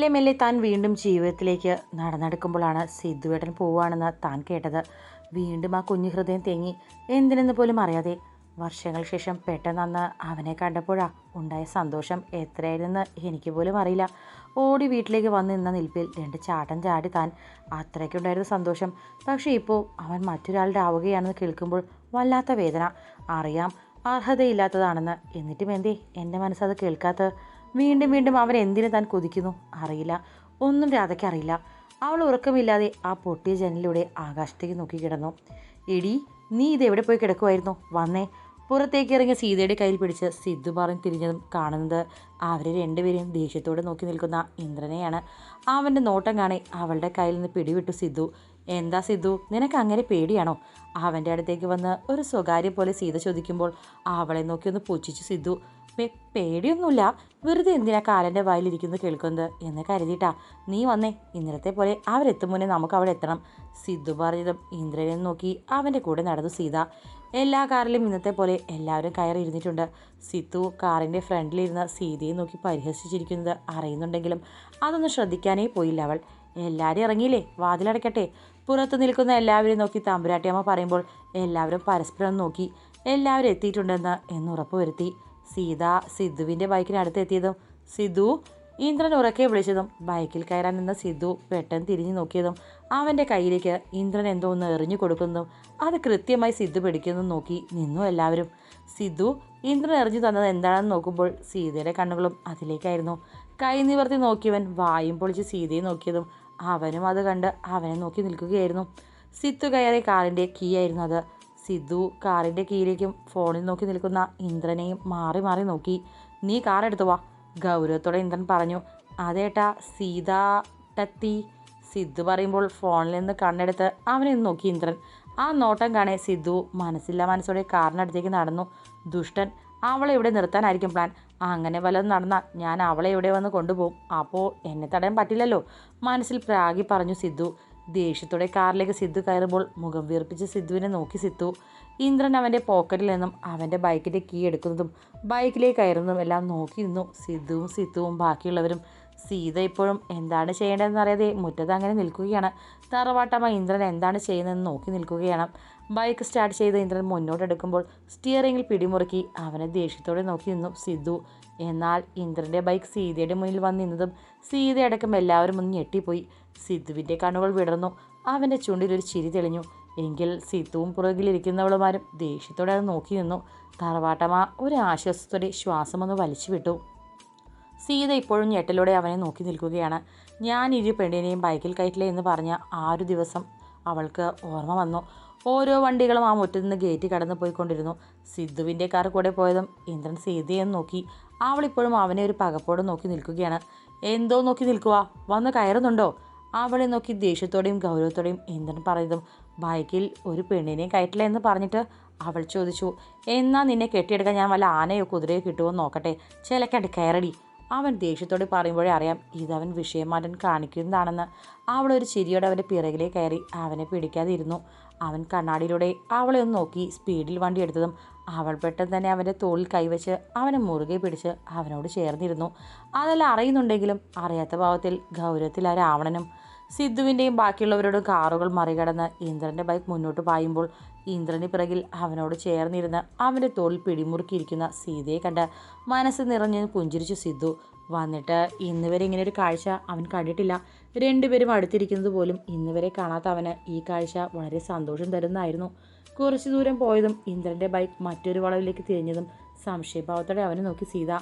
മെല്ലെ മെല്ലെ താൻ വീണ്ടും ജീവിതത്തിലേക്ക് നടന്നെടുക്കുമ്പോഴാണ് സിദ്ധുവേട്ടൻ പോവുകയാണെന്ന് താൻ കേട്ടത്. വീണ്ടും ആ കുഞ്ഞു ഹൃദയം തേങ്ങി. എന്തിനെന്ന് പോലും അറിയാതെ വർഷങ്ങൾക്ക് ശേഷം പെട്ടെന്നന്ന് അവനെ കണ്ടപ്പോഴാ ഉണ്ടായ സന്തോഷം എത്രയായിരുന്നെന്ന് എനിക്ക് പോലും അറിയില്ല. ഓടി വീട്ടിലേക്ക് വന്ന് നിന്ന നിൽപ്പിൽ രണ്ട് ചാട്ടം ചാടി താൻ അത്രയ്ക്കുണ്ടായിരുന്ന സന്തോഷം. പക്ഷേ ഇപ്പോൾ അവൻ മറ്റൊരാളുടെ ആവുകയാണെന്ന് കേൾക്കുമ്പോൾ വല്ലാത്ത വേദന. അറിയാം അർഹതയില്ലാത്തതാണെന്ന്. എന്നിട്ടും എന്തേ എന്റെ മനസ്സത് കേൾക്കാത്തത് വീണ്ടും വീണ്ടും അവരെന്തിനു താൻ കൊതിക്കുന്നു? അറിയില്ല. ഒന്നും രാധയ്ക്ക് അറിയില്ല. അവൾ ഉറക്കമില്ലാതെ ആ പൊട്ടിയ ജനലിലൂടെ ആകാശത്തേക്ക് നോക്കി കിടന്നു. എടി നീ ഇതെവിടെ പോയി കിടക്കുമായിരുന്നു വന്നേ. പുറത്തേക്ക് ഇറങ്ങിയ സീതയുടെ കയ്യിൽ പിടിച്ച് സിദ്ധു പറഞ്ഞ് തിരിഞ്ഞതും കാണുന്നത് അവരെ രണ്ടുപേരെയും ദേഷ്യത്തോടെ നോക്കി നിൽക്കുന്ന ഇന്ദ്രനെയാണ്. അവന്റെ നോട്ടം കാണി അവളുടെ കയ്യിൽ നിന്ന് പിടിവിട്ടു സിദ്ധു. എന്താ സിദ്ധു നിനക്ക് അങ്ങനെ പേടിയാണോ? അവന്റെ അടുത്തേക്ക് വന്ന് ഒരു സ്വകാര്യം പോലെ സീത ചോദിക്കുമ്പോൾ അവളെ നോക്കി ഒന്ന് പുച്ഛിച്ചു സിദ്ധു. പേടിയൊന്നുമില്ല. വെറുതെ എന്തിനാ കാലന്റെ വായിലിരിക്കുന്നത് കേൾക്കുന്നത്? എന്ന് കരുതിയിട്ടാ. നീ വന്നേ. ഇന്നലത്തെ പോലെ അവരെത്തും മുന്നേ നമുക്ക് അവിടെ എത്തണം. സിദ്ധു പറഞ്ഞതും ഇന്ദ്രനെ നോക്കി അവന്റെ കൂടെ നടന്നു സീത. എല്ലാ കാറിലും ഇന്നത്തെ പോലെ എല്ലാവരും കയറി ഇരുന്നിട്ടുണ്ട് സിത്തു കാറിന്റെ ഫ്രണ്ടിലിരുന്ന സീതയെ നോക്കി പരിഹസിച്ചിരിക്കുന്നത് അറിയുന്നുണ്ടെങ്കിലും അതൊന്നും ശ്രദ്ധിക്കാനേ പോയില്ല അവൾ. എല്ലാവരും ഇറങ്ങിയില്ലേ? വാതിലടയ്ക്കട്ടെ. പുറത്ത് നിൽക്കുന്ന എല്ലാവരെയും നോക്കി തമ്പുരാട്ടിയമ്മ പറയുമ്പോൾ എല്ലാവരും പരസ്പരം നോക്കി. എല്ലാവരും എത്തിയിട്ടുണ്ടെന്ന് എന്ന് ഉറപ്പുവരുത്തി. സീത സിദ്ധുവിന്റെ ബൈക്കിനടുത്ത് എത്തിയതും സിദ്ധു ഇന്ദ്രൻ ഉറക്കെ വിളിച്ചതും ബൈക്കിൽ കയറാൻ നിന്ന സിദ്ധു പെട്ടെന്ന് തിരിഞ്ഞു നോക്കിയതും അവന്റെ കയ്യിലേക്ക് ഇന്ദ്രൻ എന്തോ ഒന്ന് എറിഞ്ഞു കൊടുക്കുന്നതും അത് കൃത്യമായി സിദ്ധു പിടിക്കുന്നതും നോക്കി നിന്നു എല്ലാവരും. സിദ്ധു ഇന്ദ്രൻ എറിഞ്ഞു തന്നത് എന്താണെന്ന് നോക്കുമ്പോൾ സീതയുടെ കണ്ണുകളും അതിലേക്കായിരുന്നു. കൈ നിവർത്തി നോക്കിയവൻ വായും പൊളിച്ച് സീതയെ നോക്കിയതും അവനും അത് കണ്ട് അവനെ നോക്കി നിൽക്കുകയായിരുന്നു. സിത്തു കയറിയ കാറിന്റെ കീ ആയിരുന്നു അത്. സിദ്ധു കാറിന്റെ കീഴിലേക്കും ഫോണിൽ നോക്കി നിൽക്കുന്ന ഇന്ദ്രനെയും മാറി മാറി നോക്കി. നീ കാർ എടുത്തു വാ ഗൗരവത്തോടെ ഇന്ദ്രൻ പറഞ്ഞു. അതേട്ടാ സീത ടത്തി. സിദ്ധു പറയുമ്പോൾ ഫോണിൽ നിന്ന് കണ്ണെടുത്ത് അവനെ നോക്കി ഇന്ദ്രൻ. ആ നോട്ടം കാണേ സിദ്ധു മനസ്സില്ല മനസ്സോടെ കാറിനടുത്തേക്ക് നടന്നു. ദുഷ്ടൻ അവളെ ഇവിടെ നിർത്താനായിരിക്കും പ്ലാൻ. അങ്ങനെ വല്ലതും നടന്നാൽ ഞാൻ അവളെ ഇവിടെ വന്ന് കൊണ്ടുപോകും. അപ്പോൾ എന്നെ തടയാൻ പറ്റില്ലല്ലോ മനസ്സിൽ പ്രാഗി പറഞ്ഞു സിദ്ധു ദേഷ്യത്തോടെ കാറിലേക്ക് സിദ്ധു കയറുമ്പോൾ മുഖം വീർപ്പിച്ച് സിദ്ധുവിനെ നോക്കി സിദ്ധു ഇന്ദ്രൻ അവന്റെ പോക്കറ്റിൽ നിന്നും അവന്റെ ബൈക്കിന്റെ കീ എടുക്കുന്നതും ബൈക്കിലേക്ക് കയറുന്നതും എല്ലാം നോക്കി നിന്നു. സിദ്ധുവും സിദ്ധുവും ബാക്കിയുള്ളവരും സീത ഇപ്പോഴും എന്താണ് ചെയ്യേണ്ടതെന്ന് അറിയാതെ മുറ്റത്ത് അങ്ങനെ നിൽക്കുകയാണ്. തറവാട്ടമ്മ ഇന്ദ്രൻ എന്താണ് ചെയ്യുന്നതെന്ന് നോക്കി നിൽക്കുകയാണ്. ബൈക്ക് സ്റ്റാർട്ട് ചെയ്ത് ഇന്ദ്രൻ മുന്നോട്ടെടുക്കുമ്പോൾ സ്റ്റിയറിങ്ങിൽ പിടിമുറുക്കി അവനെ ദേഷ്യത്തോടെ നോക്കി നിന്നു സിദ്ധു. എന്നാൽ ഇന്ദ്രന്റെ ബൈക്ക് സീതയുടെ മുന്നിൽ വന്ന് നിന്നതും സീതയടക്കം എല്ലാവരും ഒന്ന് ഞെട്ടിപ്പോയി. സിദ്ധുവിന്റെ കണ്ണുകൾ വിടർന്നു. അവന്റെ ചുണ്ടിൽ ഒരു ചിരി തെളിഞ്ഞു. എങ്കിൽ സിദ്ധുവും പുറകിലിരിക്കുന്നവളുമാരും ദേഷ്യത്തോടെ അത് നോക്കി നിന്നു. തറവാട്ടമ്മ ഒരു ആശ്വാസത്തോടെ ശ്വാസമൊന്ന് വലിച്ചു വിട്ടു സീത ഇപ്പോഴും ഞെട്ടലോടെ അവനെ നോക്കി നിൽക്കുകയാണ്. ഞാൻ ഇരു പെണ്ണിനെയും ബൈക്കിൽ കയറ്റില്ല എന്ന് പറഞ്ഞ ആ ഒരു ദിവസം അവൾക്ക് ഓർമ്മ വന്നു. ഓരോ വണ്ടികളും ആ മുറ്റത്ത് നിന്ന് ഗേറ്റ് കടന്നു പോയിക്കൊണ്ടിരുന്നു. സിദ്ധുവിന്റെ കാർ കൂടെ പോയതും ഇന്ദ്രൻ സീതയെ നോക്കി. അവളിപ്പോഴും അവനെ ഒരു പകപ്പോടെ നോക്കി നിൽക്കുകയാണ്. എന്തോ നോക്കി നിൽക്കുക വന്ന് കയറുന്നുണ്ടോ? അവളെ നോക്കി ദേഷ്യത്തോടെയും ഗൗരവത്തോടെയും ഇന്ദ്രൻ പറഞ്ഞതും ബൈക്കിൽ ഒരു പെണ്ണിനെ കയറ്റില്ല എന്ന് പറഞ്ഞിട്ട് അവൾ ചോദിച്ചു എന്നാൽ നിന്നെ കെട്ടിയെടുക്കാൻ ഞാൻ വല്ല ആനയോ കുതിരയോ കിട്ടുമോ നോക്കട്ടെ? ചിലക്കണ്ട് കയറടി. അവൻ ദേഷ്യത്തോടെ പറയുമ്പോഴേ അറിയാം ഇതവൻ അവൻ മാറ്റാൻ കാണിക്കുന്നതാണെന്ന്. അവളൊരു ചിരിയോടെ അവന്റെ പിറകിലേ കയറി അവനെ പിടിക്കാതിരുന്നു. അവൻ കണ്ണാടിയിലൂടെ അവളെ ഒന്ന് നോക്കി സ്പീഡിൽ വണ്ടി എടുത്തതും അവൾ പെട്ടെന്ന് തന്നെ അവന്റെ തോളിൽ കൈവച്ച് അവനെ മുറുകെ പിടിച്ച് അവനോട് ചേർന്നിരുന്നു. അതെല്ലാം അറിയുന്നുണ്ടെങ്കിലും അറിയാത്ത ഭാവത്തിൽ ഗൗരവത്തിൽ ആ രാവണനും സിദ്ധുവിന്റെയും ബാക്കിയുള്ളവരോടും കാറുകൾ മറികടന്ന് ഇന്ദ്രന്റെ ബൈക്ക് മുന്നോട്ട് പായുമ്പോൾ ഇന്ദ്രന് പിറകിൽ അവനോട് ചേർന്നിരുന്ന് അവന്റെ തോളിൽ പിടിമുറുക്കിയിരിക്കുന്ന സീതയെ കണ്ട് മനസ്സ് നിറഞ്ഞ് പുഞ്ചിരിച്ചു സിദ്ധു. വന്നിട്ട് ഇന്ന് വരെ ഇങ്ങനെ ഒരു കാഴ്ച അവൻ കണ്ടിട്ടില്ല. രണ്ടുപേരും അടുത്തിരിക്കുന്നത് പോലും ഇന്ന് വരെ കാണാത്ത അവന് ഈ കാഴ്ച വളരെ സന്തോഷം തരുന്നതായിരുന്നു. കുറച്ച് ദൂരം പോയതും ഇന്ദ്രന്റെ ബൈക്ക് മറ്റൊരു വളവിലേക്ക് തിരിഞ്ഞതും സംശയഭാവത്തോടെ അവനെ നോക്കി സീത.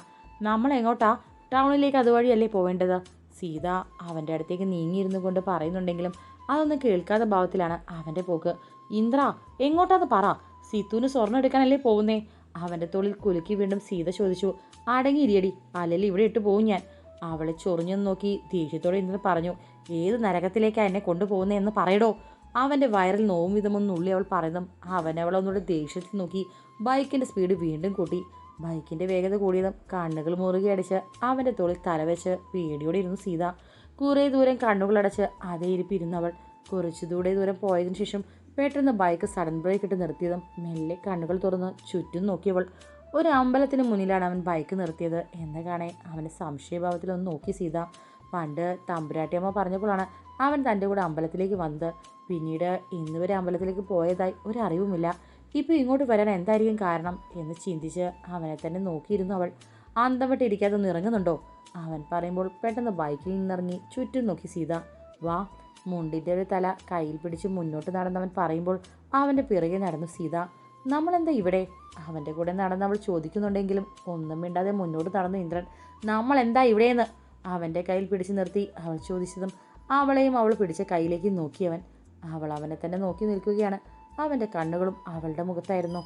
നമ്മൾ എങ്ങോട്ടാ ടൗണിലേക്ക് അതുവഴിയല്ലേ പോവേണ്ടത്? സീത അവന്റെ അടുത്തേക്ക് നീങ്ങിയിരുന്നു കൊണ്ട് പറയുന്നുണ്ടെങ്കിലും അതൊന്നും കേൾക്കാത്ത ഭാവത്തിലാണ് അവന്റെ പോക്ക്. ഇന്ദ്ര എങ്ങോട്ടാന്ന് പറ. സിത്തുവിന് സ്വർണം എടുക്കാനല്ലേ പോകുന്നേ? അവന്റെ തോളിൽ കുലുക്കി വീണ്ടും സീത ചോദിച്ചു. അടങ്ങിയിരിയടി അല്ലെങ്കിൽ ഇവിടെ ഇട്ട് പോകും ഞാൻ. അവളെ ചൊറിഞ്ഞു നോക്കി ദേഷ്യത്തോടെ ഇന്ദ്രൻ പറഞ്ഞു ഏത് നരകത്തിലേക്കാണ് എന്നെ കൊണ്ടുപോകുന്നേ എന്ന് പറയടോ. അവന്റെ വയറിൽ നോവും വിധമൊന്നുള്ളി അവൾ പറയുന്നതും അവനവളൊന്നുകൂടെ ദേഷ്യത്തിൽ നോക്കി ബൈക്കിന്റെ സ്പീഡ് വീണ്ടും കൂട്ടി. ബൈക്കിന്റെ വേഗത കൂടിയതും കണ്ണുകൾ മുറുകെ അടിച്ച് അവന്റെ തോളിൽ തലവെച്ച് പേടിയോടെ ഇരുന്നു സീത. കുറേ ദൂരം കണ്ണുകളടച്ച് അതേ ഇരിപ്പിരുന്നവൾ കുറച്ചു ദൂരെ ദൂരം പോയതിനു ശേഷം പെട്ടെന്ന് ബൈക്ക് സഡൻ ബ്രേക്ക് ഇട്ട് നിർത്തിയതും മെല്ലെ കണ്ണുകൾ തുറന്ന് ചുറ്റും നോക്കിയവൾ ഒരു അമ്പലത്തിന് മുന്നിലാണ് അവൻ ബൈക്ക് നിർത്തിയത്. എന്ന് കാണേ അവന്റെ സംശയഭാവത്തിലൊന്ന് നോക്കി സീത. പണ്ട് തമ്പുരാട്ടിയമ്മ പറഞ്ഞപ്പോഴാണ് അവൻ തന്റെ കൂടെ അമ്പലത്തിലേക്ക് വന്നത്. പിന്നീട് ഇന്നുവരെ അമ്പലത്തിലേക്ക് പോയതായി ഒരറിവുമില്ല ഇപ്പോൾ ഇങ്ങോട്ട് വരാൻ എന്തായിരിക്കും കാരണം എന്ന് ചിന്തിച്ച് അവനെ തന്നെ നോക്കിയിരുന്നു അവൾ. അന്തം വിട്ടിരിക്കാതെ ഒന്ന് ഇറങ്ങുന്നുണ്ടോ? അവൻ പറയുമ്പോൾ പെട്ടെന്ന് ബൈക്കിൽ നിന്നിറങ്ങി ചുറ്റും നോക്കി സീത. വാ. മുണ്ടിന്റെ ഒരു തല കയ്യിൽ പിടിച്ച് മുന്നോട്ട് നടന്നവൻ പറയുമ്പോൾ അവന്റെ പിറകെ നടന്നു സീത. നമ്മളെന്താ ഇവിടെ? അവന്റെ കൂടെ നടന്ന് അവൾ ചോദിക്കുന്നുണ്ടെങ്കിലും ഒന്നും മിണ്ടാതെ മുന്നോട്ട് നടന്നു ഇന്ദ്രൻ. നമ്മൾ എന്താ ഇവിടെയെന്ന്? അവന്റെ കയ്യിൽ പിടിച്ചു നിർത്തി അവൾ ചോദിച്ചതും അവളെയും അവൾ പിടിച്ച കയ്യിലേക്ക് നോക്കിയവൻ. അവൾ അവനെ തന്നെ നോക്കി നിൽക്കുകയാണ്. അവന്റെ കണ്ണുകളും അവളുടെ മുഖത്തായിരുന്നു.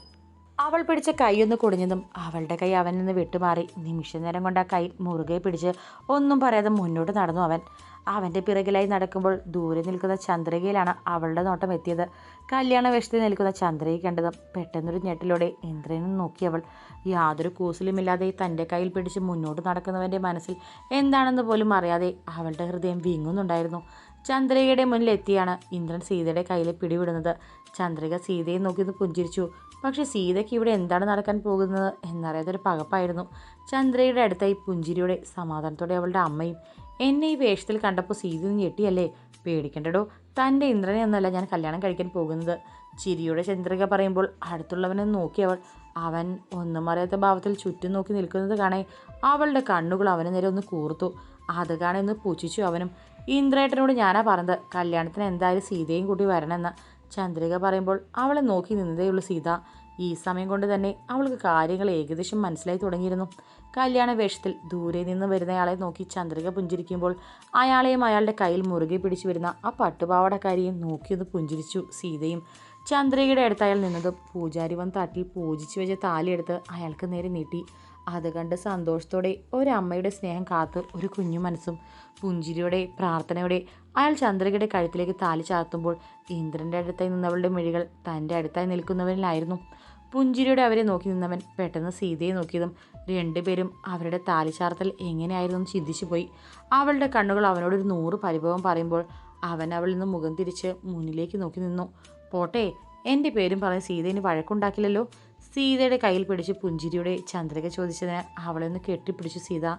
അവൾ പിടിച്ച കൈയൊന്ന് കുടിഞ്ഞതും അവളുടെ കൈ അവനിൽ നിന്ന് വിട്ടുമാറി. നിമിഷ നേരം കൊണ്ട് ആ കൈ മുറുകെ പിടിച്ച് ഒന്നും പറയാതെ മുന്നോട്ട് നടന്നു അവൻ. അവന്റെ പിറകിലായി നടക്കുമ്പോൾ ദൂരെ നിൽക്കുന്ന ചന്ദ്രികയിലാണ് അവളുടെ നോട്ടം എത്തിയത്. കല്യാണ വേഷത്തിൽ നിൽക്കുന്ന ചന്ദ്രയെ കണ്ടതും പെട്ടെന്നൊരു ഞെട്ടിലൂടെ ഇന്ദ്രനും നോക്കി അവൾ. യാതൊരു കൂസലുമില്ലാതെ തന്റെ കയ്യിൽ പിടിച്ച് മുന്നോട്ട് നടക്കുന്നവന്റെ മനസ്സിൽ എന്താണെന്ന് പോലും അറിയാതെ അവളുടെ ഹൃദയം വീങ്ങുന്നുണ്ടായിരുന്നു. ചന്ദ്രികയുടെ മുന്നിലെത്തിയാണ് ഇന്ദ്രൻ സീതയുടെ കയ്യിൽ പിടിവിടുന്നത്. ചന്ദ്രിക സീതയെ നോക്കിയത് പുഞ്ചിരിച്ചു. പക്ഷേ സീതയ്ക്ക് ഇവിടെ എന്താണ് നടക്കാൻ പോകുന്നത്? എന്നറിയാതൊരു പകപ്പായിരുന്നു. ചന്ദ്രയുടെ അടുത്തായി പുഞ്ചിരിയുടെ സമാധാനത്തോടെ അവളുടെ അമ്മയും എന്നെ ഈ വേഷത്തിൽ കണ്ടപ്പോൾ സീത ഞെട്ടിയല്ലേ? പേടിക്കേണ്ടടോ. തന്റെ ഇന്ദ്രനെ ഒന്നല്ല ഞാൻ കല്യാണം കഴിക്കാൻ പോകുന്നത്. ചിരിയുടെ ചന്ദ്രിക പറയുമ്പോൾ അടുത്തുള്ളവനെ നോക്കി അവൾ അവൻ ഒന്നും അറിയാത്ത ഭാവത്തിൽ ചുറ്റും നോക്കി നിൽക്കുന്നത് കാണേ അവളുടെ കണ്ണുകൾ അവന് നേരെ ഒന്ന് കൂർത്തു. അത് കാണുമെന്ന് ഒന്ന് പൂച്ചിച്ചു അവനും. ഇന്ദ്രേട്ടനോട് ഞാനാ പറഞ്ഞത് കല്യാണത്തിന് എന്തായാലും സീതയും കൂട്ടി വരണമെന്ന്. ചന്ദ്രിക പറയുമ്പോൾ അവളെ നോക്കി നിന്നതേയുള്ളൂ സീത. ഈ സമയം കൊണ്ട് തന്നെ അവൾക്ക് കാര്യങ്ങൾ ഏകദേശം മനസ്സിലായി തുടങ്ങിയിരുന്നു. കല്യാണ വേഷത്തിൽ ദൂരെ നിന്ന് വരുന്നയാളെ നോക്കി ചന്ദ്രിക പുഞ്ചിരിക്കുമ്പോൾ അയാളെയും അയാളുടെ കയ്യിൽ മുറുകെ പിടിച്ചു വരുന്ന ആ പട്ടുപാവടക്കാരിയും നോക്കിയൊന്ന് പുഞ്ചിരിച്ചു സീതയും. ചന്ദ്രികയുടെ അടുത്ത് അയാൾ നിന്നതും പൂജാരി വന്ന് തട്ടിൽ പൂജിച്ചു വെച്ച താലിയെടുത്ത് അയാൾക്ക് നേരെ നീട്ടി. അത് കണ്ട് സന്തോഷത്തോടെ ഒരമ്മയുടെ സ്നേഹം കാത്ത് ഒരു കുഞ്ഞു മനസ്സും പുഞ്ചിരിയോടെ പ്രാർത്ഥനയോടെ അയാൾ ചന്ദ്രികയുടെ കഴുത്തിലേക്ക് താലി ചാർത്തുമ്പോൾ ഇന്ദ്രന്റെ അടുത്തായി നിന്നവളുടെ മിഴികൾ തന്റെ അടുത്തായി നിൽക്കുന്നവനിലായിരുന്നു പുഞ്ചിരിയോടെ അവരെ നോക്കി നിന്നവൻ പെട്ടെന്ന് സീതയെ നോക്കിയതും രണ്ടുപേരും അവരുടെ താലിച്ചാർത്തൽ എങ്ങനെയായിരുന്നു ചിന്തിച്ചു പോയി. അവളുടെ കണ്ണുകൾ അവനോടൊരു നൂറ് പരിഭവം പറയുമ്പോൾ അവൻ അവളിൽ നിന്ന് മുഖം തിരിച്ച് മുന്നിലേക്ക് നോക്കി നിന്നു. പോട്ടെ എന്റെ പേരും പറഞ്ഞ് സീതേന് വഴക്കുണ്ടാക്കില്ലല്ലോ. സീതയുടെ കയ്യിൽ പിടിച്ച് പുഞ്ചിരിയുടെ ചന്ദ്രിക ചോദിച്ചതിന് അവളെ ഒന്ന് കെട്ടിപ്പിടിച്ചു സീത.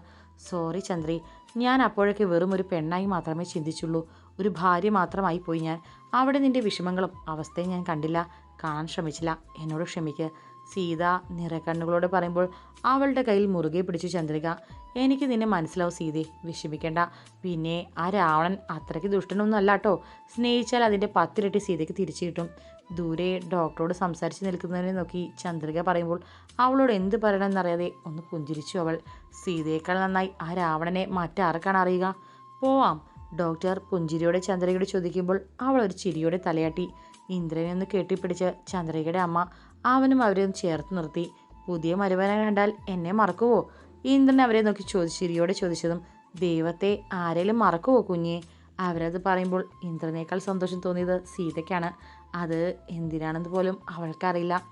സോറി ചന്ദ്രി ഞാൻ അപ്പോഴൊക്കെ വെറും ഒരു പെണ്ണായി മാത്രമേ ചിന്തിച്ചുള്ളൂ. ഒരു ഭാര്യ മാത്രമായി പോയി ഞാൻ. അവിടെ നിന്റെ വിഷമങ്ങളും അവസ്ഥയും ഞാൻ കണ്ടില്ല. കാണാൻ ശ്രമിച്ചില്ല. എന്നോട് ക്ഷമിക്ക് സീത നിറക്കണ്ണുകളോട് പറയുമ്പോൾ അവളുടെ കയ്യിൽ മുറുകെ പിടിച്ചു ചന്ദ്രിക. എനിക്ക് നിന്നെ മനസ്സിലാവും സീതെ. വിഷമിക്കേണ്ട. പിന്നെ ആ രാവണൻ അത്രയ്ക്ക് ദുഷ്ടനൊന്നും അല്ല കേട്ടോ. സ്നേഹിച്ചാൽ അതിന്റെ പത്തിരട്ടി സീതയ്ക്ക് തിരിച്ചു കിട്ടും. ദൂരെ ഡോക്ടറോട് സംസാരിച്ച് നിൽക്കുന്നതിനെ നോക്കി ചന്ദ്രിക പറയുമ്പോൾ അവളോട് എന്ത് പറയണമെന്നറിയാതെ ഒന്ന് പുഞ്ചിരിച്ചു അവൾ. സീതയേക്കാൾ നന്നായി ആ രാവണനെ മറ്റാർക്കാണ് അറിയുക? പോവാം. ഡോക്ടർ പുഞ്ചിരിയോടെ ചന്ദ്രികയോട് ചോദിക്കുമ്പോൾ അവൾ ഒരു ചിരിയോടെ തലയാട്ടി. ഇന്ദ്രനെ ഒന്ന് കെട്ടിപ്പിടിച്ച് ചന്ദ്രികയുടെ അമ്മ അവനും അവരെ ഒന്ന് ചേർത്ത് നിർത്തി. പുതിയ മരുവനെ കണ്ടാൽ എന്നെ മറക്കുവോ? ഇന്ദ്രൻ അവരെ നോക്കി ചോദിച്ചു ചിരിയോടെ ചോദിച്ചതും ദൈവത്തെ ആരെങ്കിലും മറക്കുവോ കുഞ്ഞെ? അവരത് പറയുമ്പോൾ ഇന്ദ്രനേക്കാൾ സന്തോഷം തോന്നിയത് സീതയ്ക്കാണ്. അത് എന്തിനാണെന്ന് പോലും അവൾക്കറിയില്ല.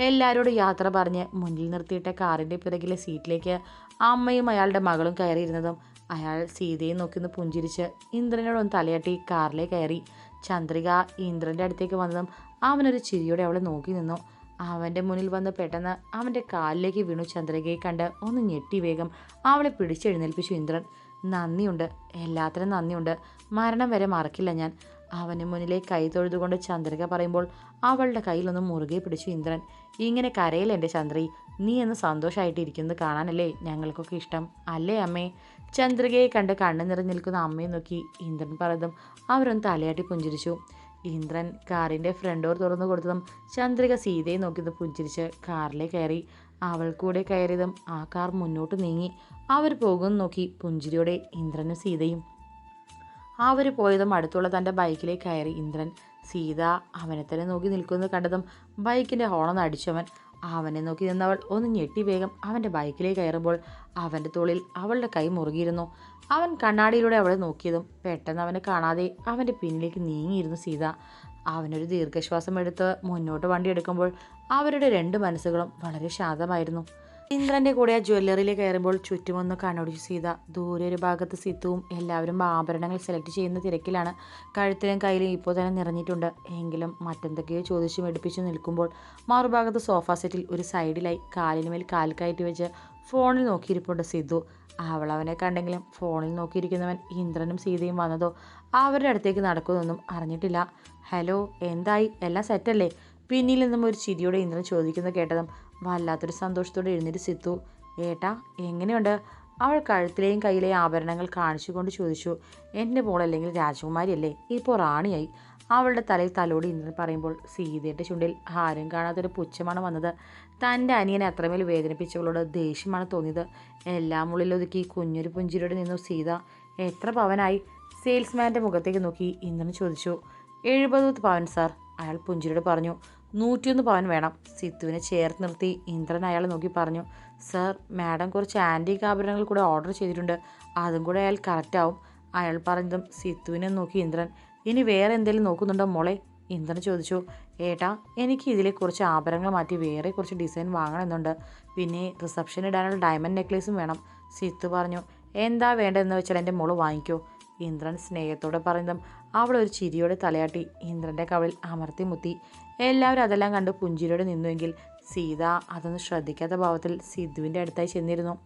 എല്ലാവരോടും യാത്ര പറഞ്ഞ് മുന്നിൽ നിർത്തിയിട്ട കാറിന്റെ പിറകിലെ സീറ്റിലേക്ക് അമ്മയും അയാളുടെ മകളും കയറിയിരുന്നതും അയാൾ സീതയെ നോക്കിന്ന് പുഞ്ചിരിച്ച് ഇന്ദ്രനോടൊന്ന് തലയാട്ടി കാറിലെ കയറി. ചന്ദ്രിക ഇന്ദ്രന്റെ അടുത്തേക്ക് വന്നതും അവനൊരു ചിരിയോടെ അവളെ നോക്കി നിന്നു. അവന്റെ മുന്നിൽ വന്ന് പെട്ടെന്ന് അവന്റെ കാലിലേക്ക് വീണു ചന്ദ്രികയെ കണ്ട് ഒന്ന് ഞെട്ടി വേഗം അവളെ പിടിച്ചെഴുന്നേൽപ്പിച്ചു ഇന്ദ്രൻ. നന്ദിയുണ്ട്. എല്ലാത്തിനും നന്ദിയുണ്ട്. മരണം വരെ മറക്കില്ല ഞാൻ. അവന് മുന്നിലെ കൈ തൊഴുതുകൊണ്ട് ചന്ദ്രിക പറയുമ്പോൾ അവളുടെ കയ്യിലൊന്ന് മുറുകെ പിടിച്ചു ഇന്ദ്രൻ ഇങ്ങനെ കരയില്ല എന്റെ ചന്ദ്രി നീ എന്ന് സന്തോഷമായിട്ട് ഇരിക്കുന്നത് കാണാനല്ലേ ഞങ്ങൾക്കൊക്കെ ഇഷ്ടം? അല്ലേ അമ്മേ? ചന്ദ്രികയെ കണ്ട് കണ്ണു നിറഞ്ഞു നിൽക്കുന്ന അമ്മയെ നോക്കി ഇന്ദ്രൻ പറഞ്ഞതും അവരൊന്ന് തലയാട്ടി പുഞ്ചിരിച്ചു. ഇന്ദ്രൻ കാറിന്റെ ഫ്രണ്ട് ഡോർ തുറന്നു കൊടുത്തതും ചന്ദ്രിക സീതയെ നോക്കിയത് പുഞ്ചിരിച്ച് കാറിലെ കയറി. അവൾ കൂടെ കയറിയതും ആ കാർ മുന്നോട്ട് നീങ്ങി. അവർ പോകുന്നു നോക്കി പുഞ്ചിരിയോടെ ഇന്ദ്രനും സീതയും അവർ പോയതും അടുത്തുള്ള തന്റെ ബൈക്കിലേക്ക് കയറി ഇന്ദ്രൻ സീത അവനെ തന്നെ നോക്കി നിൽക്കുന്നത് കണ്ടതും ബൈക്കിന്റെ ഹോണൊന്ന് അടിച്ചവൻ അവനെ നോക്കി നിന്നവൾ ഒന്ന് ഞെട്ടി വേഗം അവന്റെ ബൈക്കിലേക്ക് കയറുമ്പോൾ അവന്റെ തോളിൽ അവളുടെ കൈ മുറുകിയിരുന്നു. അവൻ കണ്ണാടിയിലൂടെ അവളെ നോക്കിയതും പെട്ടെന്ന് അവനെ കാണാതെ അവന്റെ പിന്നിലേക്ക് നീങ്ങിയിരുന്നു സീത. അവനൊരു ദീർഘശ്വാസം എടുത്ത് മുന്നോട്ട് വണ്ടി എടുക്കുമ്പോൾ അവരുടെ രണ്ട് മനസ്സുകളും വളരെ ശാന്തമായിരുന്നു. ഇന്ദ്രന്റെ കൂടെ ആ ജ്വല്ലറിയിൽ കയറുമ്പോൾ ചുറ്റുമൊന്ന് കണ്ണൊടിച്ചു സീത ദൂരെ ഒരു ഭാഗത്ത് സിത്തുവും എല്ലാവരും ആഭരണങ്ങൾ സെലക്ട് ചെയ്യുന്ന തിരക്കിലാണ്. കഴുത്തിലും കയ്യിലും ഇപ്പോൾ തന്നെ നിറഞ്ഞിട്ടുണ്ട്. എങ്കിലും മറ്റെന്തൊക്കെയോ ചോദിച്ചു മെടുപ്പിച്ചു നിൽക്കുമ്പോൾ മറുഭാഗത്ത് സോഫ സെറ്റിൽ ഒരു സൈഡിലായി കാലിനുമേൽ കാൽ വെച്ച് ഫോണിൽ നോക്കിയിരിപ്പുണ്ട് സിദ്ധു അവൾ അവനെ കണ്ടെങ്കിലും ഫോണിൽ നോക്കിയിരിക്കുന്നവൻ ഇന്ദ്രനും സീതയും വന്നതോ അവരുടെ അടുത്തേക്ക് നടക്കുമെന്നൊന്നും അറിഞ്ഞിട്ടില്ല. ഹലോ എന്തായി? എല്ലാം സെറ്റല്ലേ പിന്നിൽ നിന്നും ഒരു ചിരിയോടെ ഇന്ദ്രൻ ചോദിക്കുന്നത് കേട്ടതും വല്ലാത്തൊരു സന്തോഷത്തോടെ എഴുന്നേറ്റ് സിത്തു ഏട്ടാ എങ്ങനെയുണ്ട്? അവൾ കഴുത്തിലെയും കയ്യിലെയും ആഭരണങ്ങൾ കാണിച്ചുകൊണ്ട് ചോദിച്ചു എന്റെ മോളല്ലെങ്കിൽ രാജകുമാരിയല്ലേ? ഇപ്പോൾ റാണിയായി. അവളുടെ തലയിൽ തലോടി ഇന്ദ്രൻ പറയുമ്പോൾ സീതയുടെ ചുണ്ടിൽ ആരും കാണാത്തൊരു പുച്ഛമാണ് വന്നത്. തന്റെ അനിയനെ അത്രമേൽ വേദനിപ്പിച്ചവളോട് ദേഷ്യമാണ് തോന്നിയത്. എല്ലാം ഉള്ളിലൊതുക്കി കുഞ്ഞൊരു പുഞ്ചിരിയോടെ നിന്നു സീത. എത്ര പവനായി? സെയിൽസ്മാന്റെ മുഖത്തേക്ക് നോക്കി ഇന്ദ്രൻ ചോദിച്ചു. എഴുപത് പവൻ സാർ അയാൾ പുഞ്ചിരിയോട് പറഞ്ഞു. നൂറ്റിയൊന്ന് പവൻ വേണം. സിത്തുവിനെ ചേർത്ത് നിർത്തി ഇന്ദ്രൻ അയാളെ നോക്കി പറഞ്ഞു സർ മാഡം കുറച്ച് ആന്റീക് ആഭരണങ്ങൾ കൂടെ ഓർഡർ ചെയ്തിട്ടുണ്ട്. അതും കൂടെ അയാൾ കറക്റ്റാവും അയാൾ പറഞ്ഞതും സിത്തുവിനെ നോക്കി ഇന്ദ്രൻ ഇനി വേറെ എന്തെങ്കിലും നോക്കുന്നുണ്ടോ മോളെ? ഇന്ദ്രൻ ചോദിച്ചു ഏട്ടാ എനിക്ക് ഇതിലെ കുറച്ച് ആഭരണങ്ങൾ മാറ്റി വേറെ കുറച്ച് ഡിസൈൻ വാങ്ങണമെന്നുണ്ട്. പിന്നെ റിസപ്ഷൻ ഇടാനുള്ള ഡയമണ്ട് നെക്ലേസും വേണം. സിത്തു പറഞ്ഞു എന്താ വേണ്ടതെന്ന് വെച്ചാൽ എന്റെ മോൾ വാങ്ങിക്കൂ. ഇന്ദ്രൻ സ്നേഹത്തോടെ പറയുന്നതും അവൾ ഒരു ചിരിയോടെ തലയാട്ടി. ഇന്ദ്രന്റെ കവളിൽ അമർത്തി മുത്തി. എല്ലാവരും അതെല്ലാം കണ്ട് പുഞ്ചിരിയോടെ നിന്നുവെങ്കിൽ സീത അതൊന്നും ശ്രദ്ധിക്കാത്ത ഭാവത്തിൽ സിദ്ധുവിന്റെ അടുത്തായി ചെന്നിരുന്നു.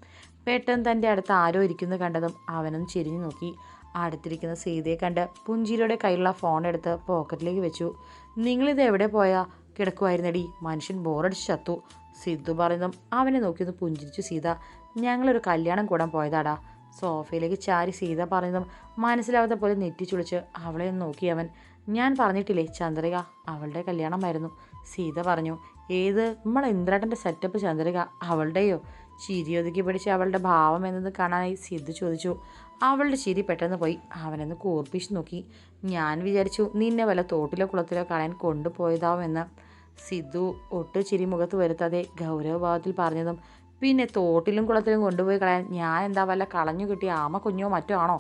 പെട്ടെന്ന് തന്റെ അടുത്ത് ആരോ ഇരിക്കുന്നു കണ്ടതും അവനും ചിരിഞ്ഞു നോക്കി. അടുത്തിരിക്കുന്ന സീതയെ കണ്ട് പുഞ്ചിരിയുടെ കയ്യിലുള്ള ഫോൺ എടുത്ത് പോക്കറ്റിലേക്ക് വെച്ചു. നിങ്ങളിത് എവിടെ പോയാ? കിടക്കുമായിരുന്നടി മനുഷ്യൻ ബോറടിച്ച് ചത്തു. സിദ്ധു പറയുന്നതും അവനെ നോക്കിയൊന്ന് പുഞ്ചിരിച്ചു. സീത ഞങ്ങളൊരു കല്യാണം കൂടാൻ പോയതാടാ. സോഫയിലേക്ക് ചാരി സീത പറഞ്ഞതും മനസ്സിലാവാത്ത പോലെ നെറ്റിച്ചുളിച്ച് അവളെ നോക്കി അവൻ. ഞാൻ പറഞ്ഞിട്ടില്ലേ ചന്ദ്രിക അവളുടെ കല്യാണമായിരുന്നു. സീത പറഞ്ഞു ഏത്? നമ്മളെ ഇന്ദ്രാട്ടന്റെ സെറ്റപ്പ് ചന്ദ്രിക അവളുടെയോ? ചിരി ഒതുക്കി പിടിച്ച് അവളുടെ ഭാവം എന്നത് കാണാനായി സിദ്ധു ചോദിച്ചു. അവളുടെ ചിരി പെട്ടെന്ന് പോയി. അവനെന്ന് കൂർപ്പിച്ച് നോക്കി. ഞാൻ വിചാരിച്ചു നിന്നെ വല്ല തോട്ടിലോ കുളത്തിലോ കളയാൻ കൊണ്ടുപോയതാവുമെന്ന് സിദ്ധു ഒട്ടു ചിരി മുഖത്ത് വരുത്താതെ ഗൗരവഭാവത്തിൽ പറഞ്ഞതും പിന്നെ തോട്ടിലും കുളത്തിലും കൊണ്ടുപോയി കളയാൻ ഞാൻ എന്താ വല്ല കളഞ്ഞു കിട്ടിയ ആമ കുഞ്ഞോ മറ്റോ ആണോ?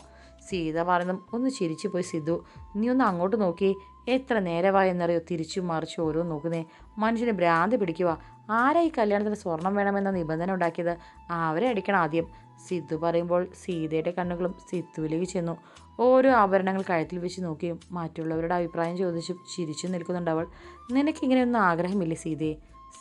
സീത പറയുന്നു ഒന്ന് ചിരിച്ചു പോയി സിദ്ധു. നീ ഒന്ന് അങ്ങോട്ട് നോക്കി. എത്ര നേരമായി എന്നറിയോ? തിരിച്ചു മറിച്ച് ഓരോ നോക്കുന്നേ. മനുഷ്യന് ഭ്രാന്തി പിടിക്കുക ആരാ ഈ കല്യാണത്തിന് സ്വർണം വേണമെന്ന നിബന്ധന ഉണ്ടാക്കിയത്? അവരെ അടിക്കണം ആദ്യം. സിദ്ധു പറയുമ്പോൾ സീതയുടെ കണ്ണുകളും സിദ്ധുവിലേക്ക് ചെന്നു. ഓരോ ആഭരണങ്ങൾ കഴുത്തിൽ വെച്ച് നോക്കിയും മറ്റുള്ളവരുടെ അഭിപ്രായം ചോദിച്ചും ചിരിച്ചു നിൽക്കുന്നുണ്ട് അവൾ. നിനക്കിങ്ങനെയൊന്നും ആഗ്രഹമില്ലേ സീതയെ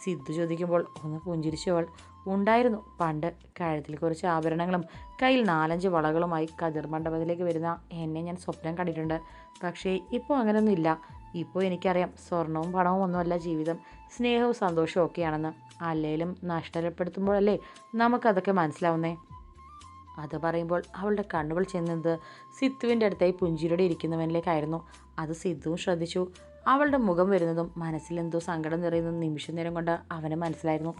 സിദ്ധു ചോദിക്കുമ്പോൾ ഒന്ന് പുഞ്ചിരിച്ചവൾ ഉണ്ടായിരുന്നു. പണ്ട് കഴുത്തിൽ കുറച്ച് ആഭരണങ്ങളും കയ്യിൽ നാലഞ്ച് വളകളുമായി കതിർ മണ്ഡപത്തിലേക്ക് വരുന്ന എന്നെ ഞാൻ സ്വപ്നം കണ്ടിട്ടുണ്ട്. പക്ഷേ ഇപ്പോൾ അങ്ങനെയൊന്നും ഇല്ല ഇപ്പോൾ എനിക്കറിയാം സ്വർണവും പണവും ഒന്നുമല്ല ജീവിതം. സ്നേഹവും സന്തോഷവും ഒക്കെയാണെന്ന്. അല്ലെങ്കിലും നഷ്ടപ്പെടുത്തുമ്പോഴല്ലേ നമുക്കതൊക്കെ മനസ്സിലാവുന്നേ? അത് പറയുമ്പോൾ അവളുടെ കണ്ണുകൾ ചെന്നത് സിദ്ധുവിന്റെ അടുത്തായി പുഞ്ചിരിയുടെ ഇരിക്കുന്നവനിലേക്കായിരുന്നു. അത് സിദ്ധുവും ശ്രദ്ധിച്ചു. അവളുടെ മുഖം വരുന്നതും മനസ്സിലെന്തോ സങ്കടം നിറയുന്നതും നിമിഷ നേരം കൊണ്ട് അവന് മനസ്സിലായിരുന്നു.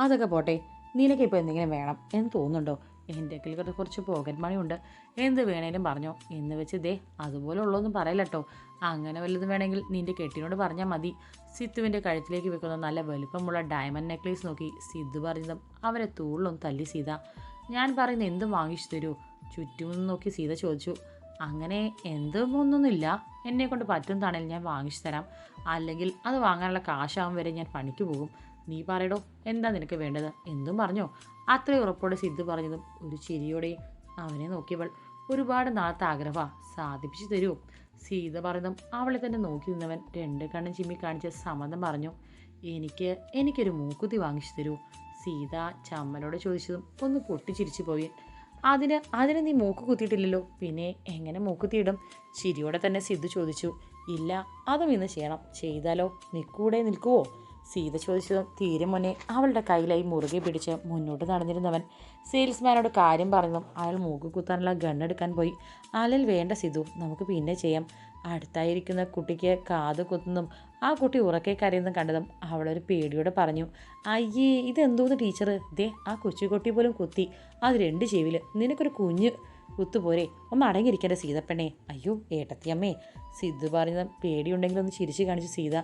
അതൊക്കെ പോട്ടെ നിനക്ക് നിനക്കിപ്പോൾ എന്തെങ്കിലും വേണം എന്ന് തോന്നുന്നുണ്ടോ? എന്റെ കയ്യിൽ കുറച്ച് പോക്കറ്റ് മണിയുണ്ട് എന്ത് വേണേലും പറഞ്ഞോ. എന്ന് വെച്ച് ദേ അതുപോലെ ഉള്ളതൊന്നും പറയലട്ടോ അങ്ങനെ വല്ലതും വേണമെങ്കിൽ നിന്റെ കെട്ടിനോട് പറഞ്ഞാൽ മതി. സിദ്ധുവിന്റെ കഴുത്തിലേക്ക് വെക്കുന്ന നല്ല വലുപ്പമുള്ള ഡയമണ്ട് നെക്ലേസ് നോക്കി സിദ്ധു പറഞ്ഞതും അവരെ തൂളിലൊന്ന് തല്ലി സീത. ഞാൻ പറയുന്ന എന്തും വാങ്ങിച്ചു തരൂ. ചുറ്റും നോക്കി സീത ചോദിച്ചു. അങ്ങനെ എന്തും ഒന്നൊന്നുമില്ല. എന്നെ കൊണ്ട് പറ്റുന്നതാണെങ്കിൽ ഞാൻ വാങ്ങിച്ചു തരാം. അല്ലെങ്കിൽ അത് വാങ്ങാനുള്ള കാശാവും വരെ ഞാൻ പണിക്ക് പോകും. നീ പറയടോ എന്താ നിനക്ക് വേണ്ടത്? എന്തും പറഞ്ഞോ. അത്രയും ഉറപ്പോടെ സിദ്ധു പറഞ്ഞതും ഒരു ചിരിയോടെ അവനെ നോക്കിയവൾ ഒരുപാട് നാളത്തെ ആഗ്രഹ സാധിപ്പിച്ചു തരൂ സീത പറഞ്ഞതും അവളെ തന്നെ നോക്കി നിന്നവൻ രണ്ട് കണ്ണും ചിമ്മി കാണിച്ച് സമ്മതം പറഞ്ഞു. എനിക്ക് എനിക്കൊരു മൂക്കുത്തി വാങ്ങിച്ചു തരൂ സീത ചമ്മലോടെ ചോദിച്ചതും ഒന്ന് പൊട്ടിച്ചിരിച്ചു പോയി. അതിന് അതിന് നീ മൂക്ക് കുത്തിയിട്ടില്ലല്ലോ. പിന്നെ എങ്ങനെ മൂക്ക് തീടും? ചിരിയോടെ തന്നെ സിദ്ധു ചോദിച്ചു. ഇല്ല അതും ഇന്ന് ചെയ്യണം. ചെയ്താലോ? നിൽക്കൂടെ നിൽക്കുവോ? സീത ചോദിച്ചതും തീരെ മുന്നേ അവളുടെ കയ്യിലായി മുറുകെ പിടിച്ച് മുന്നോട്ട് നടന്നിരുന്നവൻ സെയിൽസ്മാനോട് കാര്യം പറഞ്ഞതും അയാൾ മൂക്ക് കുത്താനുള്ള ഗണ്ണെടുക്കാൻ പോയി. അലൽ വേണ്ട സിധു നമുക്ക് പിന്നെ ചെയ്യാം. അടുത്തായിരിക്കുന്ന കുട്ടിക്ക് കാത് കുത്തുന്നതും ആ കുട്ടി ഉറക്കെ കരയുന്നതും കണ്ടതും അവളൊരു പേടിയോടെ പറഞ്ഞു അയ്യേ ഇതെന്തോന്ന് ടീച്ചർ ദേ ആ കൊച്ചുകുട്ടി പോലും കുത്തി. അത് രണ്ട് ചെവിയിൽ നിനക്കൊരു കുഞ്ഞ് കുത്തുപോരെ. ഒന്ന് അടങ്ങിയിരിക്കേണ്ട സീതപ്പെണ്ണേ അയ്യോ ഏട്ടത്തിയമ്മേ. സിദ്ധു പറഞ്ഞ പേടിയുണ്ടെങ്കിലൊന്ന് ചിരിച്ചു കാണിച്ചു സീത.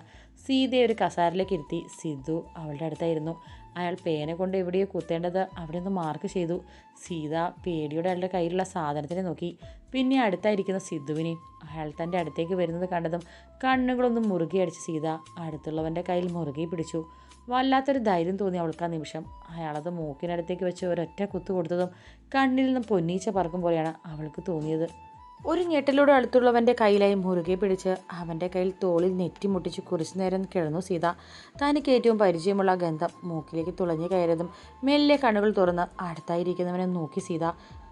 സീതയെ ഒരു കസാരയിലേക്ക് ഇരുത്തി. സിദ്ധു അവളുടെ അടുത്തായിരുന്നു. അയാൾ പേന കൊണ്ട് എവിടെയോ കുത്തേണ്ടത് അവിടെ നിന്ന് മാർക്ക് ചെയ്തു. സീത പേടിയോടെ അയാളുടെ കയ്യിലുള്ള സാധനത്തിനെ നോക്കി. പിന്നെ അടുത്തായിരിക്കുന്ന സിദ്ധുവിനെ. അയാൾ തന്റെ അടുത്തേക്ക് വരുന്നത് കണ്ടതും കണ്ണുകളൊന്നും മുറുകെ അടിച്ച് സീത അടുത്തുള്ളവന്റെ കയ്യിൽ മുറുകെ പിടിച്ചു. വല്ലാത്തൊരു ധൈര്യം തോന്നി അവൾക്ക് ആ നിമിഷം. അയാളത് മൂക്കിനടുത്തേക്ക് വെച്ച് ഒരൊറ്റ കുത്തു കൊടുത്തതും കണ്ണിൽ നിന്നും പൊന്നീച്ച പറക്കും പോലെയാണ് അവൾക്ക് തോന്നിയത്. ഒരു ഞെട്ടലൂടെ അടുത്തുള്ളവന്റെ കയ്യിലായി മുറുകെ പിടിച്ച് അവന്റെ കയ്യിൽ തോളിൽ നെറ്റിമുട്ടിച്ച് കുറച്ചു നേരം കിടന്നു സീത. തനിക്ക് ഏറ്റവും പരിചയമുള്ള ഗന്ധം മൂക്കിലേക്ക് തുളഞ്ഞു കയറിയതും മെല്ലെ കണ്ണുകൾ തുറന്ന് അടുത്തായിരിക്കുന്നവനെ നോക്കി സീത.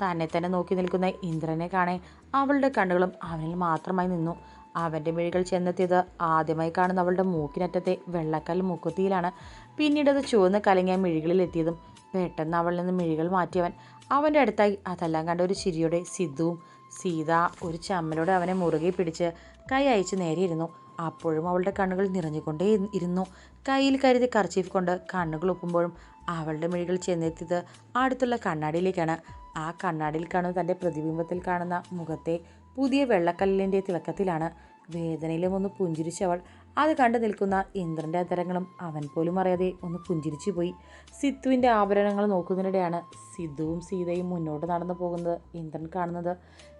തന്നെ തന്നെ നോക്കി നിൽക്കുന്ന ഇന്ദ്രനെ കാണേ അവളുടെ കണ്ണുകളും അവനിൽ മാത്രമായി നിന്നു. അവന്റെ മിഴികൾ ചെന്നെത്തിയത് ആദ്യമായി കാണുന്ന അവളുടെ മൂക്കിനറ്റത്തെ വെള്ളക്കൽ മുക്കുത്തിയിലാണ്. പിന്നീട് അത് ചുവന്ന് കലങ്ങിയ മിഴികളിൽ എത്തിയതും പെട്ടെന്ന് അവളിൽ നിന്ന് മിഴികൾ മാറ്റിയവൻ. അവന്റെ അടുത്തായി അതെല്ലാം കണ്ട ഒരു ചിരിയോടെ സിദ്ധുവും സീത ഒരു ചമ്മലോടെ അവനെ മുറുകെ പിടിച്ച് കൈ അയച്ച് നേരെ ഇരുന്നു അപ്പോഴും അവളുടെ കണ്ണുകൾ നിറഞ്ഞുകൊണ്ടേ ഇരുന്നു. കയ്യിൽ കരുതി കർച്ചീഫ് കൊണ്ട് കണ്ണുകൾ ഒപ്പുമ്പോഴും അവളുടെ മിഴികൾ ചെന്നെത്തിയത് അടുത്തുള്ള കണ്ണാടിയിലേക്കാണ്. ആ കണ്ണാടിയിൽ കാണുന്ന തന്റെ പ്രതിബിംബത്തിൽ കാണുന്ന മുഖത്തെ പുതിയ വെള്ളക്കല്ലിന്റെ തിളക്കത്തിലാണ്. വേദനയിലും ഒന്ന് പുഞ്ചിരിച്ചവൾ അത് കണ്ടു നിൽക്കുന്ന ഇന്ദ്രന്റെ അതരങ്ങളും അവൻ പോലും അറിയാതെ ഒന്ന് പുഞ്ചിരിച്ചു പോയി. സിദ്ധുവിന്റെ ആഭരണങ്ങൾ നോക്കുന്നതിനിടെയാണ് സിദ്ധുവും സീതയും മുന്നോട്ട് നടന്നു പോകുന്നത്. ഇന്ദ്രൻ കാണുന്നത്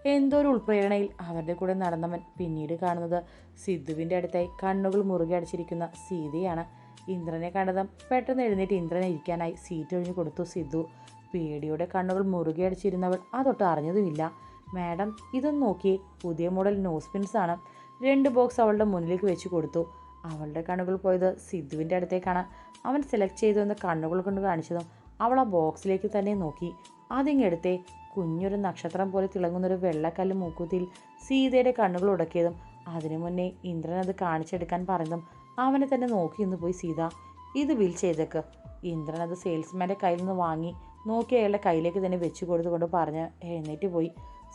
എന്തോ ഒരു ഉൾപ്രേരണയിൽ അവരുടെ കൂടെ നടന്നവൻ പിന്നീട് കാണുന്നത് സിദ്ധുവിന്റെ അടുത്തായി കണ്ണുകൾ മുറുകെ അടിച്ചിരിക്കുന്ന സീതയാണ്. ഇന്ദ്രനെ കണ്ടതും പെട്ടെന്ന് എഴുന്നേറ്റ് ഇന്ദ്രനെ ഇരിക്കാനായി സീറ്റ് ഒഴിഞ്ഞു കൊടുത്തു സിദ്ധു. പേടിയോടെ കണ്ണുകൾ മുറുകെ അടിച്ചിരുന്നവൾ അതൊട്ട് അറിഞ്ഞതുമില്ല. മാഡം ഇതൊന്ന് നോക്കിയേ. പുതിയ മോഡൽ നോസ്പിൻസ് ആണ് രണ്ട് ബോക്സ് അവളുടെ മുന്നിലേക്ക് വെച്ച് കൊടുത്തു. അവളുടെ കണ്ണുകൾ പോയത് സിദ്ധുവിന്റെ അടുത്തേക്കാണ്. അവൻ സെലക്ട് ചെയ്തുവെന്ന് കണ്ണുകൾ കൊണ്ട് കാണിച്ചതും അവൾ ആ ബോക്സിലേക്ക് തന്നെ നോക്കി. അതിങ്ങെടുത്തേ കുഞ്ഞൊരു നക്ഷത്രം പോലെ തിളങ്ങുന്നൊരു വെള്ളക്കല്ല് മൂക്കുത്തിയിൽ സീതയുടെ കണ്ണുകൾ ഉടക്കിയതും അതിനു മുന്നേ ഇന്ദ്രൻ അത് കാണിച്ചെടുക്കാൻ പറഞ്ഞതും അവനെ തന്നെ നോക്കി നിന്ന് പോയി സീത. ഇത് ബിൽ ചെയ്തേക്ക്. ഇന്ദ്രൻ അത് സെയിൽസ്മാന്റെ കയ്യിൽ നിന്ന് വാങ്ങി നോക്കി അയാളുടെ കയ്യിലേക്ക് തന്നെ വെച്ചു കൊടുത്തുകൊണ്ട് പറഞ്ഞ് എഴുന്നേറ്റ് പോയി.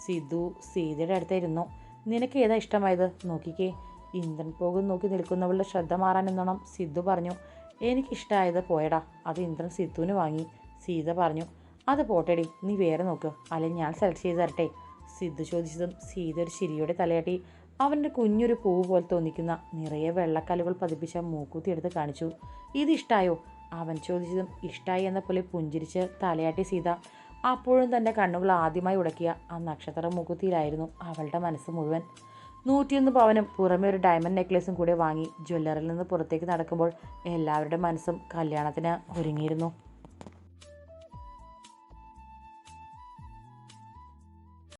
സിദ്ധു സീതയുടെ അടുത്തായിരുന്നു നിനക്ക് ഏതാ ഇഷ്ടമായത്? നോക്കിക്കേ. ഇന്ദ്രൻ പോകും നോക്കി നിൽക്കുന്നവളുടെ ശ്രദ്ധ മാറാൻ എന്നോണം സിദ്ധു പറഞ്ഞു. എനിക്കിഷ്ടമായത് പോയടാ. അത് ഇന്ദ്രൻ സിദ്ധുവിന് വാങ്ങി. സീത പറഞ്ഞു. അത് പോട്ടേടി. നീ വേറെ നോക്ക്. അല്ലെങ്കിൽ ഞാൻ സെലക്ട് ചെയ്ത് തരട്ടെ. സിദ്ധു ചോദിച്ചതും സീത ഒരു ചിരിയോടെ തലയാട്ടി. അവന്റെ കുഞ്ഞൊരു പൂവ് പോലെ തോന്നിക്കുന്ന നിറയെ വെള്ളക്കല്ലുകൾ പതിപ്പിച്ച മൂക്കുത്തി എടുത്ത് കാണിച്ചു. ഇത് ഇഷ്ടായോ? അവൻ ചോദിച്ചതും ഇഷ്ടായി എന്ന പോലെ പുഞ്ചിരിച്ച് തലയാട്ടി സീത. അപ്പോഴും തന്റെ കണ്ണുകൾ ആദ്യമായി ഉടക്കിയ ആ നക്ഷത്ര മുഖത്തിയിലായിരുന്നു അവളുടെ മനസ്സ് മുഴുവൻ. നൂറ്റിയൊന്ന് പവനും പുറമെ ഒരു ഡയമണ്ട് നെക്ലേസും കൂടെ വാങ്ങി ജ്വല്ലറിൽ നിന്ന് പുറത്തേക്ക് നടക്കുമ്പോൾ എല്ലാവരുടെ മനസ്സും കല്യാണത്തിന് ഒരുങ്ങിയിരുന്നു.